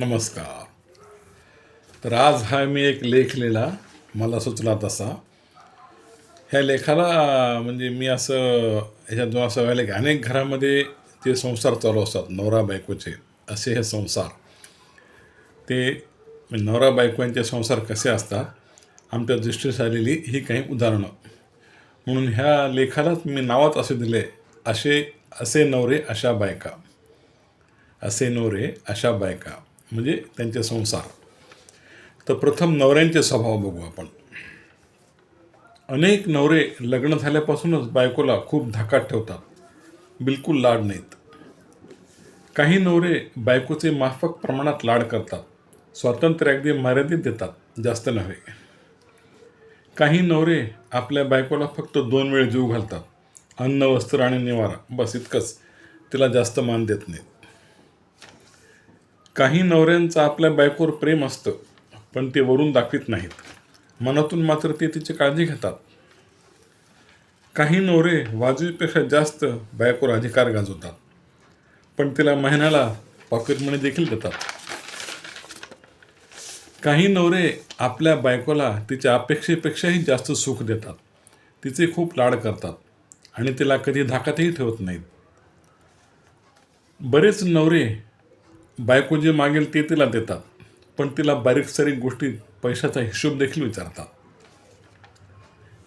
नमस्कार. तर आज हा मी एक लेख लिहिला मला सुचला तसा. ह्या लेखाला म्हणजे मी असं ह्याच्यातून असं व्हायला की अनेक घरामध्ये ते संसार चालू असतात नवरा बायकोचे असे हे संसार. ते म्हणजे नवरा बायको यांचे संसार कसे असतात आमच्या दृष्टीस आलेली ही काही उदाहरणं. म्हणून ह्या लेखालाच मी नावात असे दिले असे असे नवरे अशा बायका. असे नवरे अशा बायका. म्हणजे त्यांचे संसार. तर प्रथम नवऱ्यांचे स्वभाव बघू आपण. अनेक नवरे लग्न झाल्यापासूनच बायकोला खूप धाकात ठेवतात. बिलकुल लाड नाहीत. काही नवरे बायकोचे माफक प्रमाणात लाड करतात. स्वातंत्र्य अगदी मर्यादित देतात जास्त नव्हे. काही नवरे आपल्या बायकोला फक्त दोन वेळ जीव घालतात. अन्न वस्त्र आणि निवारा. बस इतकंच. तिला जास्त मान देत नाहीत. काही नवऱ्यांचं आपल्या बायकोवर प्रेम असतं पण ते वरून दाखवित नाहीत. मनातून मात्र ते तिची काळजी घेतात. काही नवरे वाजवीपेक्षा जास्त बायकोवर अधिकार गाजवतात पण तिला महिन्याला पॉकेट मनी देखील देतात. काही नवरे आपल्या बायकोला तिच्या अपेक्षेपेक्षाही जास्त सुख देतात. तिचे खूप लाड करतात आणि तिला कधी धाकातही ठेवत नाहीत. बरेच नवरे बायको जे मागेल ते तिला देतात. पण तिला बारीक सारीक गोष्टी पैशाचा हिशोब देखील विचारतात.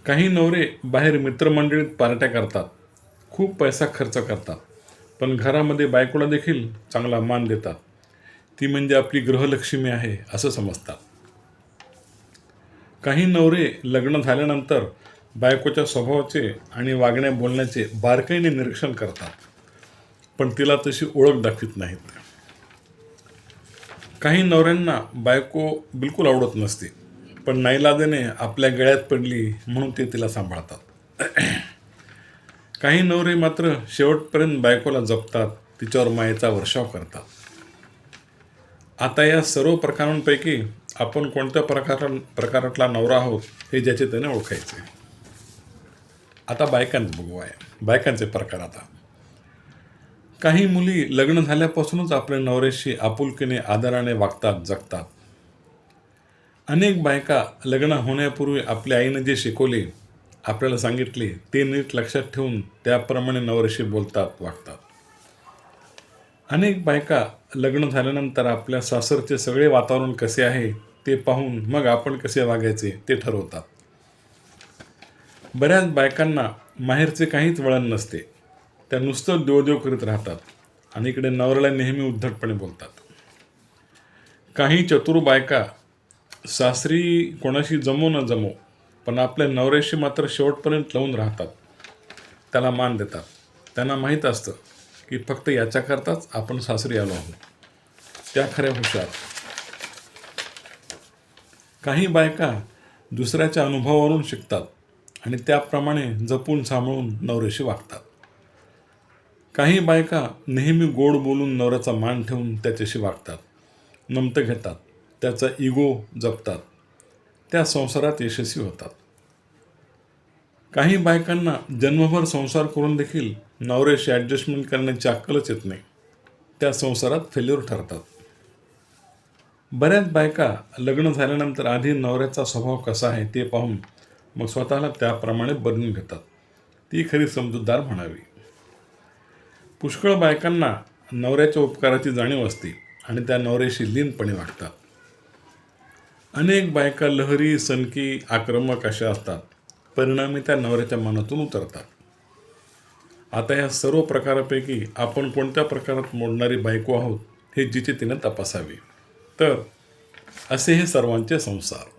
काही नवरे बाहेर मित्रमंडळीत पार्ट्या करतात. खूप पैसा खर्च करतात. पण घरामध्ये बायकोला देखील चांगला मान देतात. ती म्हणजे आपली गृहलक्ष्मी आहे असं समजतात. काही नवरे लग्न झाल्यानंतर बायकोच्या स्वभावाचे आणि वागण्या बोलण्याचे बारकाईने निरीक्षण करतात. पण तिला तशी ओळख दाखवित नाहीत. काही नवऱ्यांना बायको बिलकुल आवडत नसते पण नाईलाजाने आपल्या गळ्यात पडली म्हणून ते तिला सांभाळतात. काही नवरे मात्र शेवटपर्यंत बायकोला जपतात तिच्यावर मायेचा वर्षाव करतात. आता या सर्व प्रकारांपैकी आपण कोणत्या प्रकार प्रकारातला नवरा आहोत हे ज्याचे त्याने ओळखायचे. आता बायकांचं बघू आहे बायकांचे प्रकार आता. काही मुली लग्न झाल्यापासूनच आपल्या नवऱ्याशी आपुलकीने आदराने वागतात जगतात. अनेक बायका लग्न होण्यापूर्वी आपल्या आईनं जे शिकवले आपल्याला सांगितले ते नीट लक्षात ठेवून त्याप्रमाणे नवऱ्याशी बोलतात वागतात. अनेक बायका लग्न झाल्यानंतर आपल्या सासरचे सगळे वातावरण कसे आहे ते पाहून मग आपण कसे वागायचे ते ठरवतात. बऱ्याच बायकांना माहेरचे काहीच वळण नसते. त्या नुसतं देवदेव करीत राहतात. आणि इकडे नवऱ्याला नेहमी उद्धटपणे बोलतात. काही चतुर बायका सासरी कोणाशी जमो न जमो पण आपल्या नवऱ्याशी मात्र शेवटपर्यंत लावून राहतात. त्याला मान देतात. त्यांना माहीत असतं की फक्त याच्याकरताच आपण सासरी आलो आहोत. त्या खऱ्या हुशार. काही बायका दुसऱ्याच्या अनुभवावरून शिकतात आणि त्याप्रमाणे जपून सांभाळून नवऱ्याशी वागतात. काही बायका नेहमी गोड बोलून नवऱ्याचा मान ठेवून त्याच्याशी वागतात. नमतं घेतात. त्याचा इगो जपतात. त्या संसारात यशस्वी होतात. काही बायकांना जन्मभर संसार करून देखील नवऱ्याशी ॲडजस्टमेंट करण्याची अक्कलच येत नाही. त्या संसारात फेल्युअर ठरतात. बऱ्याच बायका लग्न झाल्यानंतर आधी नवऱ्याचा स्वभाव कसा आहे ते पाहून मग स्वतःला त्याप्रमाणे बनवून घेतात. ती खरी समजूतदार म्हणावी. पुष्कळ बायकांना नवऱ्याच्या उपकाराची जाणीव असते आणि त्या नवऱ्याशी लीनपणे वागतात. अनेक बायका लहरी सनकी आक्रमक अशा असतात. परिणामी त्या नवऱ्याच्या मनातून उतरतात. आता या सर्व प्रकारापैकी आपण कोणत्या प्रकारात मोडणारी बायको आहोत हे जिचे तिने तपासावे. तर असे हे सर्वांचे संसार.